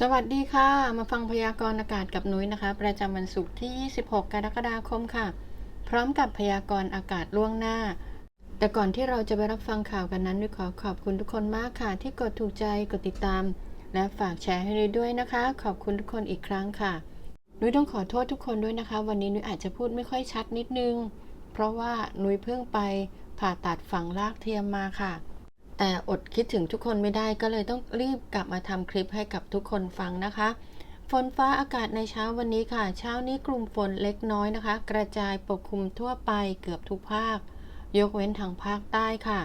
สวัสดีค่ะ มาฟังพยากรณ์อากาศกับนุ้ยนะคะ ประจำวันศุกร์ที่ 26 กรกฎาคมค่ะ พร้อมกับพยากรณ์อากาศล่วงหน้า แต่ก่อนที่เราจะไปรับฟังข่าวกันนั้นนุ้ยขอขอบคุณทุกคนมากค่ะ ที่กดถูกใจกดติดตาม และฝากแชร์ให้นุ้ยด้วยนะคะ ขอบคุณทุกคนอีกครั้งค่ะนุ้ยต้องขอโทษทุกคนด้วยนะคะ วันนี้นุ้ยอาจจะพูดไม่ค่อยชัดนิดนึง เพราะว่านุ้ยเพิ่งไปผ่าตัดฝังรากเทียมมาค่ะ แต่อดคิดถึงทุกคนไม่ได้ก็เลยต้องรีบกลับมาทำคลิปให้กับทุกคนฟังนะคะ ฝนฟ้าอากาศในเช้าวันนี้ค่ะ เช้านี้กลุ่มฝนเล็กน้อยนะคะ กระจายปกคลุมทั่วไปเกือบทุกภาค ยกเว้นทางภาคใต้ค่ะ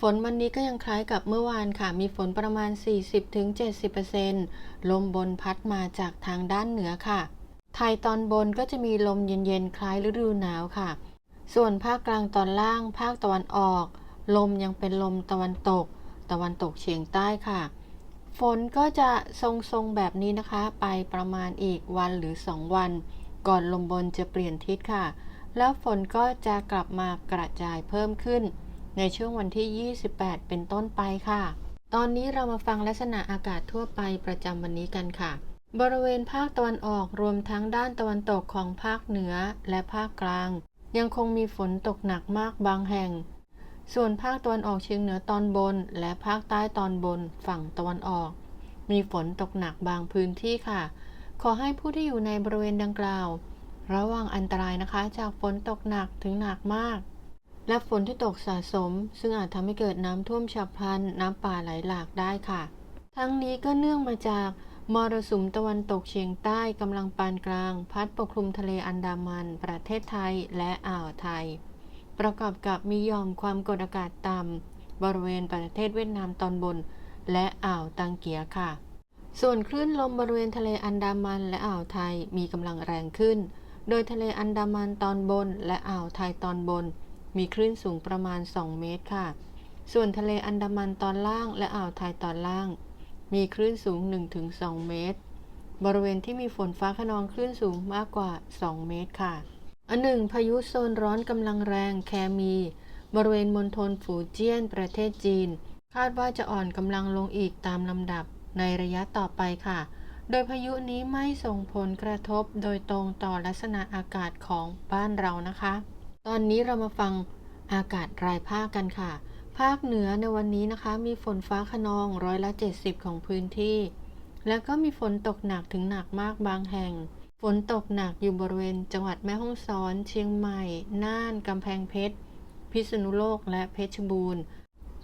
ฝนวันนี้ก็ยังคล้ายกับเมื่อวานค่ะ มีฝนประมาณ 40-70%ลมบนพัดมาจากทางด้านเหนือค่ะ ไทยตอนบนก็จะมีลมเย็นๆคล้ายฤดูหนาวค่ะ ส่วนภาคกลางตอนล่าง ภาคตะวันออก ลมยังเป็นลมตะวันตก ตะวันตกเฉียงใต้ค่ะ ฝนก็จะทรงๆแบบนี้นะคะ ไปประมาณอีกวันหรือ 2 วัน ก่อนลมบนจะเปลี่ยนทิศค่ะ แล้วฝนก็จะกลับมากระจายเพิ่มขึ้น ในช่วงวันที่ 28 เป็นต้นไปค่ะ ตอนนี้เรามาฟังลักษณะอากาศทั่วไปประจำวันนี้กันค่ะบริเวณภาคตะวันออกรวมทั้งด้านตะวันตกของภาคเหนือและภาคกลาง ยังคงมีฝนตกหนักมากบางแห่ง ส่วนภาคตะวันออกเฉียงเหนือตอนบน และภาคใต้ตอนบนฝั่งตะวันออก มีฝนตกหนักบางพื้นที่ค่ะ ขอให้ผู้ที่อยู่ในบริเวณดังกล่าว ระวังอันตรายนะคะ จากฝนตกหนักถึงหนักมาก และฝนที่ตกสะสม ซึ่งอาจทำให้เกิดน้ำท่วมฉับพลันน้ำป่าไหลหลากได้ค่ะ ทั้งนี้ก็เนื่องมาจากมรสุมตะวันตกเฉียงใต้กำลังปานกลาง พัดปกคลุมทะเลอันดามัน ประเทศไทยและอ่าวไทย ประกอบกับมียอมความกดอากาศต่ำบริเวณประเทศเวียดนามตอนบน และอ่าวตังเกียค่ะ ส่วนคลื่นลมบริเวณทะเลอันดามันและอ่าวไทยมีกำลังแรงขึ้น โดยทะเลอันดามันตอนบน และอ่าวไทยตอนบน มีคลื่นสูงประมาณ 2 เมตรค่ะ ส่วนทะเลอันดามันตอนล่างและอ่าวไทยตอนล่าง มีคลื่นสูง 1-2 เมตร บริเวณที่มีฝนฟ้าขนองคลื่นสูงมากกว่า 2 เมตรค่ะ อันหนึ่งพายุโซนร้อนกำลังแรงแคมี บริเวณมณฑลฝูเจี้ยน ประเทศจีน คาดว่าจะอ่อนกำลังลงอีกตามลำดับในระยะต่อไปค่ะ โดยพายุนี้ไม่ส่งผลกระทบโดยตรงต่อลักษณะอากาศของบ้านเรานะคะ ตอนนี้เรามาฟังอากาศรายภาคกันค่ะ ภาคเหนือในวันนี้นะคะ มีฝนฟ้าขนองร้อยละ 70 ของพื้นที่ แล้วก็มีฝนตกหนักถึงหนักมากบางแห่ง ฝนตกหนักอยู่บริเวณ จังหวัดแม่ฮ่องสอน เชียงใหม่ น่าน กำแพงเพชร พิษณุโลก และเพชรบูรณ์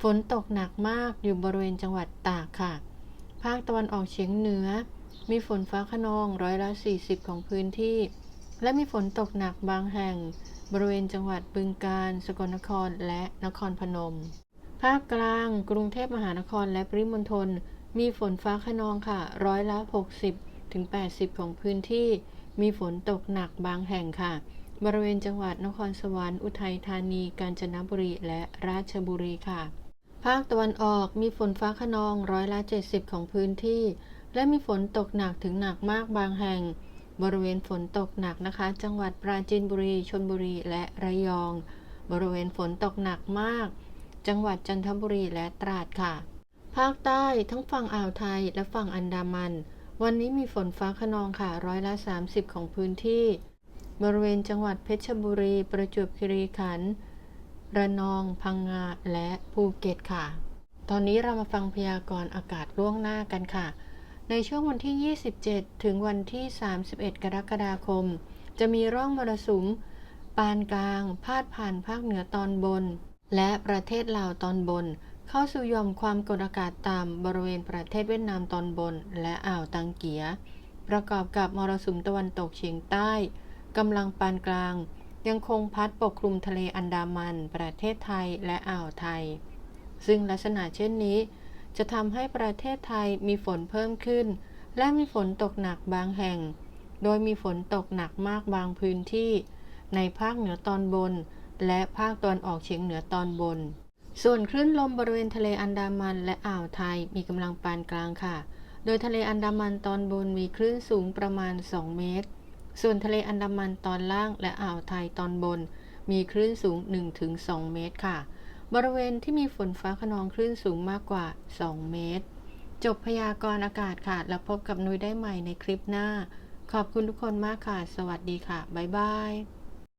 ฝนตกหนักมากอยู่บริเวณจังหวัดตากค่ะ ภาคตะวันออกเฉียงเหนือ มีฝนฟ้าขนองร้อยละ40 ของพื้นที่ และมีฝนตกหนักบางแห่ง บริเวณจังหวัดบึงกาฬ สกลนคร และนครพนม ภาคกลาง กรุงเทพมหานคร และปริมณฑล มีฝนฟ้าขนองค่ะ ร้อยละ 60 ถึง80 ของพื้นที่มีฝนตกหนักบางแห่งค่ะ บริเวณจังหวัดนครสวรรค์อุทัยธานี กาญจนบุรี และราชบุรีค่ะ ภาคตะวันออกมีฝนฟ้าขนองร้อยละ 70 ของพื้นที่ และมีฝนตกหนักถึงหนักมากบางแห่ง บริเวณฝนตกหนักนะคะ จังหวัดปราจีนบุรีชลบุรีและระยอง บริเวณฝนตกหนักมาก จังหวัดจันทบุรีและตราดค่ะ ภาคใต้ทั้งฝั่งอ่าวไทยและฝั่งอันดามัน วันนี้มีฝนฟ้าขนองค่ะร้อยละ 30 ของพื้นที่ บริเวณจังหวัดเพชรบุรี ประจวบคีรีขันธ์ระนอง พังงา และภูเก็ตค่ะ ตอนนี้เรามาฟังพยากรณ์อากาศล่วงหน้ากันค่ะ ในช่วงวันที่ 27 ถึงวันที่ 31 กรกฎาคม จะมีร่องมรสุม ปานกลาง พาดผ่านภาคเหนือตอนบน และประเทศลาวตอนบน เข้าสู่ย่อมความกดอากาศต่ำบริเวณประเทศเวียดนามตอนบน และอ่าวตังเกีย ประกอบกับมรสุมตะวันตกเฉียงใต้กำลังปานกลาง ยังคงพัดปกคลุมทะเลอันดามัน ประเทศไทยและอ่าวไทย ซึ่งลักษณะเช่นนี้ จะทำให้ประเทศไทยมีฝนเพิ่มขึ้น และมีฝนตกหนักบางแห่ง โดยมีฝนตกหนักมากบางพื้นที่ ในภาคเหนือตอนบน และภาคตะวันออกเฉียงเหนือตอนบน ส่วนคลื่นลมบริเวณทะเลอันดามันและอ่าวไทยมีกำลังปานกลางค่ะ โดยทะเลอันดามันตอนบนมีคลื่นสูงประมาณ 2 เมตร ส่วนทะเลอันดามันตอนล่างและอ่าวไทยตอนบน มีคลื่นสูง 1-2 เมตรค่ะ บริเวณที่มีฝนฟ้าขนองคลื่นสูงมากกว่า 2 เมตร จบพยากรณ์อากาศค่ะ แล้วพบกับนุ้ยได้ใหม่ในคลิปหน้า ขอบคุณทุกคนมากค่ะ สวัสดีค่ะ บ๊ายบาย